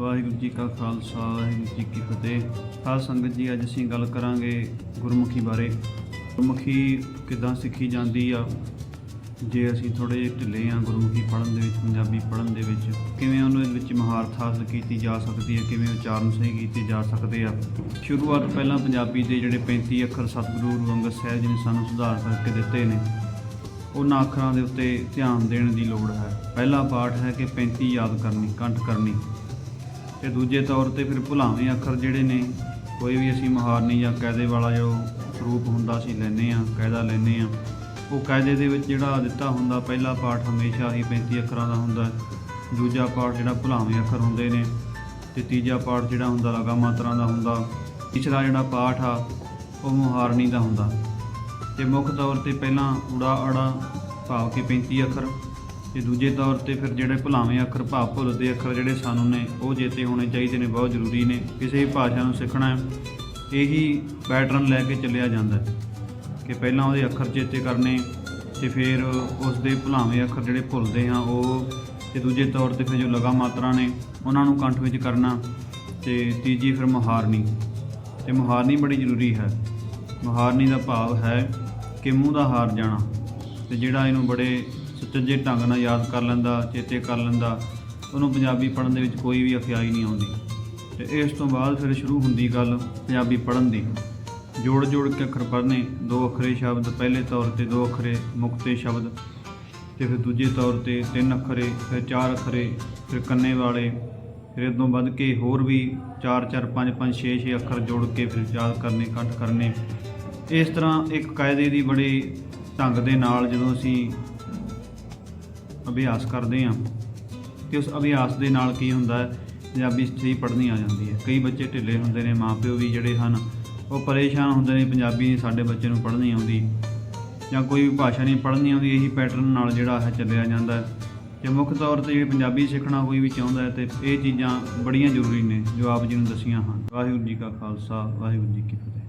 ਵਾਹਿਗੁਰੂ ਜੀ ਕਾ ਖਾਲਸਾ, ਵਾਹਿਗੁਰੂ ਜੀ ਕੀ ਫਤਿਹ। ਖਾਲ ਸੰਗਤ ਜੀ, ਅੱਜ ਅਸੀਂ ਗੱਲ ਕਰਾਂਗੇ ਗੁਰਮੁਖੀ ਬਾਰੇ। ਗੁਰਮੁਖੀ ਕਿਦਾਂ ਸਿੱਖੀ ਜਾਂਦੀ ਆ? ਜੇ ਅਸੀਂ ਥੋੜੇ ਜਿਹੇ ਢਿੱਲੇ ਆ ਗੁਰਮੁਖੀ ਪੜ੍ਹਨ ਦੇ ਵਿੱਚ, ਪੰਜਾਬੀ ਪੜ੍ਹਨ ਦੇ ਵਿੱਚ, ਕਿਵੇਂ ਉਹਨੂੰ ਇਹਦੇ ਵਿੱਚ ਮਹਾਰਤ ਹਾਸਲ ਕੀਤੀ ਜਾ ਸਕਦੀ ਹੈ ਕਿਵੇਂ ਉਚਾਰਨ ਸਹੀ ਕੀਤੇ ਜਾ ਸਕਦੇ ਆ? ਸ਼ੁਰੂਆਤ ਪਹਿਲਾਂ ਪੰਜਾਬੀ ਦੇ ਜਿਹੜੇ 35 ਅੱਖਰ ਸਤਿਗੁਰੂ ਗੁਰੂ ਅੰਗਦ ਸਾਹਿਬ ਜੀ ਨੇ ਸਾਨੂੰ ਸੁਧਾਰ ਕਰਕੇ ਦਿੱਤੇ ਨੇ। ਉਹਨਾਂ ਅੱਖਰਾਂ ਦੇ ਉੱਤੇ ਧਿਆਨ ਦੇਣ ਦੀ ਲੋੜ ਹੈ। ਪਹਿਲਾ ਪਾਠ ਹੈ ਕਿ 35 ਯਾਦ ਕਰਨੀ, ਕੰਠ ਕਰਨੀ। ਤੇ ਦੂਜੇ ਤੌਰ ਤੇ ਫਿਰ ਭੁਲਾਵੇਂ ਅੱਖਰ ਜਿਹੜੇ ਨੇ, ਕੋਈ ਵੀ ਅਸੀਂ ਮੁਹਾਰਨੀ ਜਾਂ ਕਾਇਦੇ ਵਾਲਾ ਜੋ ਸਰੂਪ ਹੁੰਦਾ ਸੀ ਲੈਨੇ ਆ ਕਾਇਦਾ ਲੈਨੇ ਆ ਉਹ ਕਾਇਦੇ ਦੇ ਵਿੱਚ ਜਿਹੜਾ ਦਿੱਤਾ ਹੁੰਦਾ, ਪਹਿਲਾ ਪਾਠ ਹਮੇਸ਼ਾ ਹੀ 35 ਅੱਖਰਾਂ ਦਾ ਹੁੰਦਾ ਦੂਜਾ ਪਾਠ ਜਿਹੜਾ ਭੁਲਾਵੇਂ ਅੱਖਰ ਹੁੰਦੇ ਨੇ ਤੇ ਤੀਜਾ ਪਾਠ ਜਿਹੜਾ ਹੁੰਦਾ ਲਗਾ ਮਾਤਰਾ ਦਾ ਹੁੰਦਾ। ਤੀਸਰਾ ਜਿਹੜਾ ਪਾਠ ਆ, ਉਹ ਮੁਹਾਰਨੀ ਦਾ ਹੁੰਦਾ। ਤੇ ਮੁੱਖ ਤੌਰ ਤੇ ਪਹਿਲਾਂ ਊੜਾ ਅੜਾ ਭਾਵ ਕਿ 35 ਅੱਖਰ ਤੇ ਦੂਜੇ ਤੌਰ ਤੇ ਫਿਰ ਜਿਹੜੇ ਭੁਲਾਵੇਂ ਅੱਖਰ, ਭਾਵ ਭੁੱਲਦੇ ਅੱਖਰ ਜਿਹੜੇ ਸਾਨੂੰ ਨੇ, ਉਹ ਚੇਤੇ ਹੋਣੇ ਚਾਹੀਦੇ ਨੇ, ਬਹੁਤ ਜ਼ਰੂਰੀ ਨੇ। ਕਿਸੇ ਵੀ ਭਾਸ਼ਾ ਨੂੰ ਸਿੱਖਣਾ ਇਹੀ ਪੈਟਰਨ ਲੈ ਕੇ ਚੱਲਿਆ ਜਾਂਦਾ ਹੈ ਕਿ ਪਹਿਲਾਂ ਉਹਦੇ ਅੱਖਰ ਚੇਤੇ ਕਰਨੇ ਤੇ ਫਿਰ ਉਸ ਦੇ ਭੁਲਾਵੇਂ ਅੱਖਰ ਜਿਹੜੇ ਭੁੱਲਦੇ ਆ ਉਹ ਤੇ ਦੂਜੇ ਤੌਰ ਤੇ ਫਿਰ ਜੋ ਲਗਾ ਮਾਤਰਾ ਨੇ, ਉਹਨਾਂ ਨੂੰ ਕੰਠ ਵਿੱਚ ਕਰਨਾ ਤੇ ਤੀਜੀ ਫਿਰ ਮੁਹਾਰਨੀ। ਤੇ ਮੁਹਾਰਨੀ ਬੜੀ ਜ਼ਰੂਰੀ ਹੈ। ਮੁਹਾਰਨੀ ਦਾ ਭਾਵ ਹੈ ਕਿ ਮੂੰਹ ਦਾ ਹਾਰ ਜਾਣਾ ਤੇ ਜਿਹੜਾ ਇਹਨੂੰ ਬੜੇ ਸੁਚੱਜੇ ਢੰਗ ਨਾਲ ਯਾਦ ਕਰ ਲੈਂਦਾ, ਚੇਤੇ ਕਰ ਲੈਂਦਾ, ਉਹਨੂੰ ਪੰਜਾਬੀ ਪੜ੍ਹਨ ਦੇ ਵਿੱਚ ਕੋਈ ਵੀ ਅਖਿਆਈ ਨਹੀਂ ਆਉਂਦੀ। ਤੇ ਇਸ ਤੋਂ ਬਾਅਦ ਫਿਰ ਸ਼ੁਰੂ ਹੁੰਦੀ ਗੱਲ ਪੰਜਾਬੀ ਪੜ੍ਹਨ ਦੀ। ਜੋੜ ਜੋੜ ਕੇ ਅੱਖਰ ਪੜ੍ਹਨੇ, ਦੋ ਅੱਖਰੇ ਸ਼ਬਦ, ਪਹਿਲੇ ਤੌਰ ਤੇ ਦੋ ਅੱਖਰੇ, ਮੁਕਤੇ ਸ਼ਬਦ, ਤੇ ਫਿਰ ਦੂਜੇ ਤੌਰ ਤੇ ਤਿੰਨ ਅੱਖਰੇ, ਫਿਰ ਚਾਰ ਅੱਖਰੇ, ਫਿਰ ਕੰਨੇ ਵਾਲੇ, ਫਿਰ ਇਹ ਵੱਧ ਕੇ ਹੋਰ ਵੀ 4 4 5 5 6 6 ਅੱਖਰ ਜੋੜ ਕੇ ਫਿਰ ਯਾਦ ਕਰਨੇ ਕੰਠ ਕਰਨੇ। ਇਸ ਤਰ੍ਹਾਂ ਇੱਕ ਕਾਇਦੇ ਦੀ ਬੜੇ ਢੰਗ ਦੇ ਨਾਲ ਜਦੋਂ ਅਸੀਂ ਅਭਿਆਸ ਕਰਦੇ ਹਾਂ ਤੇ ਉਸ ਅਭਿਆਸ ਦੇ ਨਾਲ ਕੀ ਹੁੰਦਾ ਹੈ? ਪੰਜਾਬੀ ਸਹੀ ਪੜ੍ਹਨੀ ਆ ਜਾਂਦੀ ਹੈ। ਕਈ ਬੱਚੇ ਢਿੱਲੇ ਹੁੰਦੇ ਨੇ, ਮਾਪਿਓ ਵੀ ਜਿਹੜੇ ਹਨ, ਉਹ ਪਰੇਸ਼ਾਨ ਹੁੰਦੇ ਨੇ, ਪੰਜਾਬੀ ਨਹੀਂ ਸਾਡੇ ਬੱਚੇ ਨੂੰ ਪੜ੍ਹਨੀ ਆਉਂਦੀ ਜਾਂ ਕੋਈ ਵੀ ਭਾਸ਼ਾ ਨਹੀਂ ਪੜ੍ਹਨੀ ਆਉਂਦੀ, ਇਹੀ ਪੈਟਰਨ ਨਾਲ ਜਿਹੜਾ ਹੈ ਚੱਲਿਆ ਜਾਂਦਾ ਹੈ। ਤੇ ਮੁੱਖ ਤੌਰ ਤੇ ਜੇ ਪੰਜਾਬੀ ਸਿੱਖਣਾ ਕੋਈ ਵੀ ਚਾਹੁੰਦਾ ਹੈ ਤੇ ਇਹ ਚੀਜ਼ਾਂ ਬੜੀਆਂ ਜ਼ਰੂਰੀ ਨੇ, ਜੋ ਆਪ ਜੀ ਨੂੰ ਦਸੀਆਂ ਹਨ। ਵਾਹਿਗੁਰੂ ਜੀ ਕਾ ਖਾਲਸਾ, ਵਾਹਿਗੁਰੂ ਜੀ ਕੀ ਫਤਿਹ।